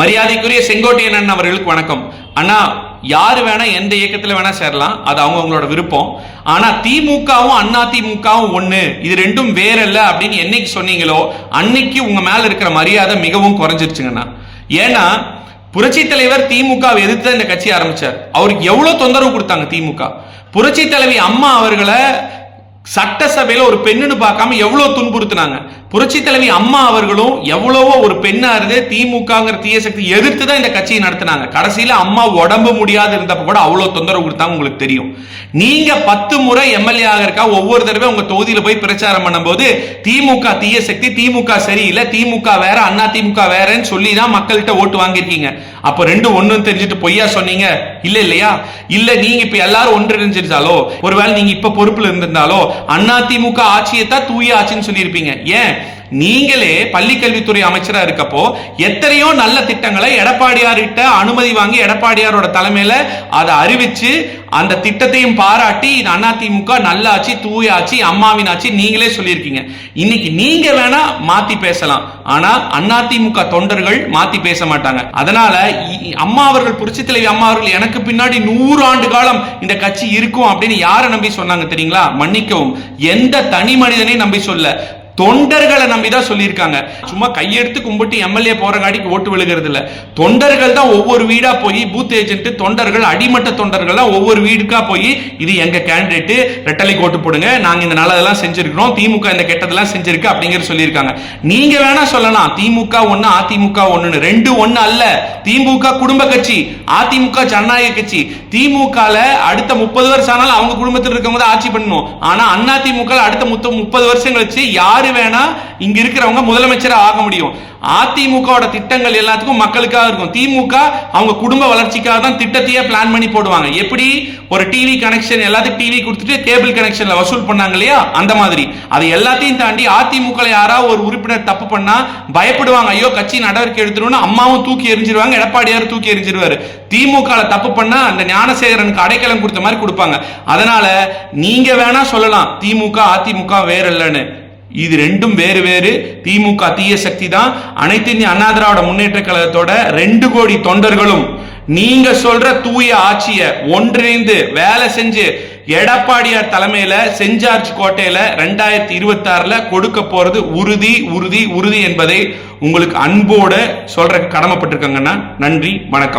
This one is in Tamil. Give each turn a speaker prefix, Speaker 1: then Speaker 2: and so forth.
Speaker 1: மரியாதைக்குரிய செங்கோட்டையன் அண்ணன் அவர்களுக்கு வணக்கம். அண்ணா யாரு வேணா எந்த இயக்கத்தில் வேணா சேரலாம். அது அவங்க அவங்களோட விருப்பம். ஆனா திமுகவும் அண்ணா திமுகவும் ஒண்ணு. இது ரெண்டும் வேற இல்ல அப்படின்னு என்னைக்கு சொன்னீங்களோ அன்னைக்கு உங்க மேல இருக்கிற மரியாதை மிகவும் குறைஞ்சிருச்சுங்கண்ணா ஏன்னா புரட்சி தலைவர் திமுக எதிர்த்து இந்த கட்சி ஆரம்பிச்சார். அவருக்கு எவ்வளவு தொந்தரவு கொடுத்தாங்க திமுக. புரட்சி தலைவி அம்மா அவர்களை சட்டசபையில ஒரு பெண்ணுன்னு பார்க்காம எவ்வளவு துன்புறுத்தினாங்க? புரட்சி தலைவி அம்மா அவர்களும் எவ்வளவோ ஒரு பெண்ணா இருந்து திமுகங்கிற தீய சக்தி எதிர்த்து தான் இந்த கட்சியை நடத்தினாங்க. கடைசியில அம்மா உடம்பு முடியாது இருந்தப்ப கூட அவ்வளவு தொந்தரவு கொடுத்தாங்க உங்களுக்கு தெரியும். நீங்க பத்து முறை எம்எல்ஏ ஆகிறக்கா ஒவ்வொரு தடவை உங்க தொகுதியில போய் பிரச்சாரம் பண்ணும்போது திமுக தீய சக்தி திமுக சரியில்லை திமுக வேற அண்ணா திமுக வேறன்னு சொல்லி தான் மக்கள்கிட்ட ஓட்டு வாங்கியிருக்கீங்க. அப்ப ரெண்டு ஒண்ணுன்னு தெரிஞ்சுட்டு பொய்யா சொன்னீங்க? இல்ல இல்லையா? இல்ல நீங்க இப்ப எல்லாரும் ஒன்றிணைஞ்சிருந்தாலோ ஒருவேளை நீங்க இப்ப பொறுப்புல இருந்திருந்தாலோ அண்ணா திமுக ஆட்சியை தான் தூய ஆட்சின்னு சொல்லியிருப்பீங்க. ஏன்? நீங்களே பள்ளி கல்வித்துறை அமைச்சரா இருக்கப்போ எத்தனையோ நல்ல திட்டங்களை எடப்பாடியார்கிட்ட அனுமதி வாங்கி எடப்பாடியாரோட தலைமையில அதை அறிவிச்சு அந்த திட்டத்தையும் பாராட்டி இது அதிமுக நல்லாச்சு தூயாச்சு தூய அம்மாவின் நீங்களே சொல்லியிருக்கீங்க. இன்னைக்கு நீங்க வேணா மாத்தி பேசலாம். ஆனா அதிமுக தொண்டர்கள் மாத்தி பேச மாட்டாங்க. அதனால இ- அம்மா அவர்கள் புரட்சி தலைவி அம்மா அவர்கள் எனக்கு பின்னாடி நூறு ஆண்டு காலம் இந்த கட்சி இருக்கும் அப்படின்னு யாரை நம்பி சொன்னாங்க தெரியுங்களா? மன்னிக்கவும். எந்த தனி மனிதனை நம்பி சொல்ல. தொண்டர்களை நம்பி தான் சொல்லியிருக்காங்க. சும்மா கையெடுத்து கும்பிட்டு எம்எல்ஏ போறங்காடிக்கு ஓட்டு விழுகிறது இல்ல தொண்டர்கள் தான் ஒவ்வொரு வீடா போய் பூத் ஏஜென்ட் தொண்டர்கள் அடிமட்ட தொண்டர்கள் தான் ஒவ்வொரு வீடுக்கா போய் இது எங்க கேண்டிடேட் ரெட்டலை ஓட்டு போடுங்க நாங்க இந்த நல்லதெல்லாம் செஞ்சிருக்கிறோம் திமுக இந்த கெட்டதெல்லாம் செஞ்சிருக்கு அப்படிங்கிற சொல்லியிருக்காங்க. நீங்க வேணா சொல்லலாம் திமுக ஒண்ணு அதிமுக ஒண்ணுன்னு. ரெண்டு ஒண்ணு அல்ல. திமுக குடும்ப கட்சி அதிமுக ஜனநாயக கட்சி. திமுகல அடுத்த முப்பது வருஷம் ஆனாலும் அவங்க குடும்பத்தில் இருக்கவங்க தான் ஆட்சி பண்ணணும். ஆனா அண்ணா திமுக அடுத்த முப்பது வருஷம் கழிச்சு யார் வேணா இங்க இருக்கிறவங்க முதலமைச்சரா ஆக முடியும். அதிமுகவோட திட்டங்கள் எல்லாத்துக்கும் மக்களுக்காக இருக்கும். திமுக அவங்க குடும்ப வளர்ச்சிக்காக தான் திட்டத்தையே பிளான் பண்ணி போடுவாங்க. எப்படி? ஒரு டிவி கனெக்ஷன் எல்லாத்துக்கும் டிவி கொடுத்துட்டு கேபிள் கனெக்ஷன்ல வசூல் பண்ணாங்க இல்லையா? அந்த மாதிரி. அது எல்லாத்தையும் தாண்டி அதிமுக யாராவது ஒரு உறுப்பினர் தப்பு பண்ணா பயப்படுவாங்க. ஐயோ கட்சி நடவடிக்கை எடுத்துருவோம்னு அம்மாவும் தூக்கி எரிஞ்சிருவாங்க எடப்பாடியார் தூக்கி எரிஞ்சிருவாரு திமுக தப்பு பண்ணா அந்த ஞானசேகரனுக்கு அடைக்கலம் கொடுத்த மாதிரி கொடுப்பாங்க. அதனால நீங்க வேணா சொல்லலாம் திமுக அதிமுக வேற இல்லைன்னு. இது ரெண்டும் வேறு வேறு. திமுக தீய சக்தி தான். அனைத்து இந்திய அண்ணா திராவிட முன்னேற்ற கழகத்தோட ரெண்டு கோடி தொண்டர்களும் நீங்க சொல்ற தூய ஆட்சிய ஒன்றிணைந்து வேலை செஞ்சு எடப்பாடியார் தலைமையில செஞ்சார்ஜ் கோட்டையில ரெண்டாயிரத்தி இருபத்தி ஆறுல கொடுக்க போறது உறுதி உறுதி உறுதி என்பதை உங்களுக்கு அன்போட சொல்ற கடமைப்பட்டிருக்காங்கன்னா நன்றி வணக்கம்.